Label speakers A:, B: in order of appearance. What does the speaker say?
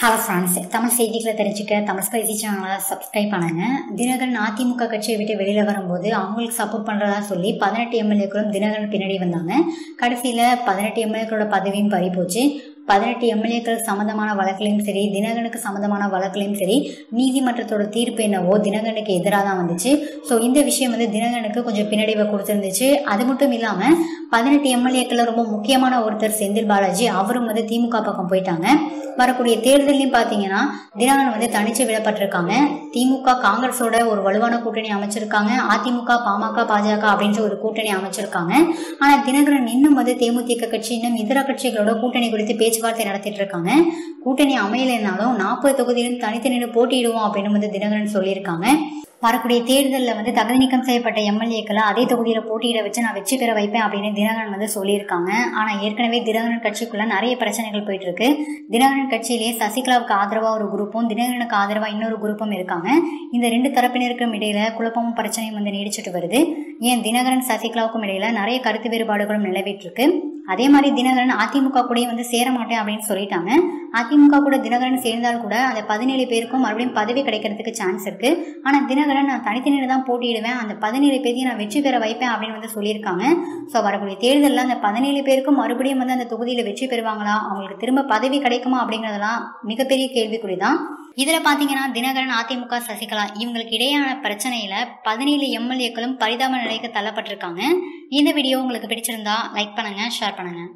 A: Hello friends Tamil செய்திகளை தெரிஞ்சுக்க Tamil spicy சேனலை சப்ஸ்கிரைப் பண்ணுங்க. தினகரன் அதிமுக கட்சியை விட்டு வெளியில் வரும்போது அவங்களுக்கு சப்போர்ட் பண்ணுறதா சொல்லி பதினெட்டு எம்எல்ஏக்களும் தினகரன் பின்னாடி வந்தாங்க. கடைசியில் பதினெட்டு எம்எல்ஏக்களோட பதவியும் பறி போச்சு பதினெட்டு எம்எல்ஏக்கள் சம்மந்தமான வழக்குலையும் சரி தினகனுக்கு சம்மந்தமான வழக்குலையும் சரி நீதிமன்றத்தோட தீர்ப்பு என்னவோ தினகனுக்கு எதிராக தான் வந்துச்சு. ஸோ இந்த விஷயம் வந்து தினகனுக்கு கொஞ்சம் பின்னடைவை கொடுத்துருந்துச்சு. அது மட்டும் இல்லாமல் பதினெட்டு எம்எல்ஏக்கள் ரொம்ப முக்கியமான ஒருத்தர் செந்தில் பாலாஜி அவரும் வந்து திமுக பக்கம் போயிட்டாங்க. வரக்கூடிய தேர்தலையும் பார்த்தீங்கன்னா தினகரன் வந்து தனிச்சு விடப்பட்டிருக்காங்க. திமுக காங்கிரஸோட ஒரு வலுவான கூட்டணி அமைச்சிருக்காங்க. அதிமுக பாமக பாஜக அப்படின்ற ஒரு கூட்டணி அமைச்சிருக்காங்க. ஆனால் தினகரன் இன்னும் வந்து தேமுதிக கட்சி இன்னும் இதர கட்சிகளோட கூட்டணி குறித்து பேச்சுவார்த்தை நடத்திட்டு இருக்காங்க. கூட்டணி அமையலைனாலும் நாற்பது தொகுதியிலும் தனித்தனியில் போட்டியிடுவோம் அப்படின்னு வந்து தினகரன் சொல்லியிருக்காங்க. வரக்கூடிய தேர்தலில் வந்து தகுதி நீக்கம் செய்யப்பட்ட எம்எல்ஏக்களை அதே தொகுதியில் போட்டியிட வச்சு நான் வெற்றி பெற வைப்பேன் அப்படின்னு தினகரன் வந்து சொல்லியிருக்காங்க. ஆனால் ஏற்கனவே தினகரன் கட்சிக்குள்ள நிறைய பிரச்சனைகள் போயிட்டு இருக்கு தினகரன் கட்சியிலேயே சசிகலாவுக்கு ஆதரவாக ஒரு குரூப்பும் தினகரனுக்கு ஆதரவாக இன்னொரு குரூப்பும் இருக்காங்க. இந்த ரெண்டு தரப்பினருக்கும் இடையில குழப்பமும் பிரச்சனையும் வந்து நீடிச்சிட்டு வருது. ஏன் தினகரன் சசிகலாவுக்கும் இடையில நிறைய கருத்து வேறுபாடுகளும் நிலவிட்டு இருக்கு. அதே மாதிரி தினகரன் அதிமுக கூட வந்து சேர மாட்டேன் அப்படின்னு சொல்லிட்டாங்க. அதிமுக கூட தினகரன் சேர்ந்தால் கூட அந்த பதினேழு பேருக்கும் மறுபடியும் பதவி கிடைக்கிறதுக்கு சான்ஸ் இருக்கு. ஆனால் தினகரன் நான் தனித்தனியில் தான் போட்டியிடுவேன். அந்த பதினேழு பேரையும் நான் வெற்றி பெற வைப்பேன் அப்படின்னு வந்து சொல்லியிருக்காங்க. ஸோ வரக்கூடிய தேர்தலில் அந்த பதினேழு பேருக்கும் மறுபடியும் வந்து அந்த தொகுதியில் வெற்றி பெறுவாங்களா? அவங்களுக்கு திரும்ப பதவி கிடைக்குமா அப்படிங்கிறதெல்லாம் மிகப்பெரிய கேள்விக்குறி தான் இதில் பார்த்தீங்கன்னா தினகரன் அதிமுக சசிகலா இவங்களுக்கு இடையான பிரச்சனையில் பதினேழு எம்எல்ஏக்களும் பரிதாப நிலைக்கு தள்ளப்பட்டிருக்காங்க. இந்த வீடியோ உங்களுக்கு பிடிச்சிருந்தா லைக் பண்ணுங்கள் ஷேர் பண்ணுங்கள்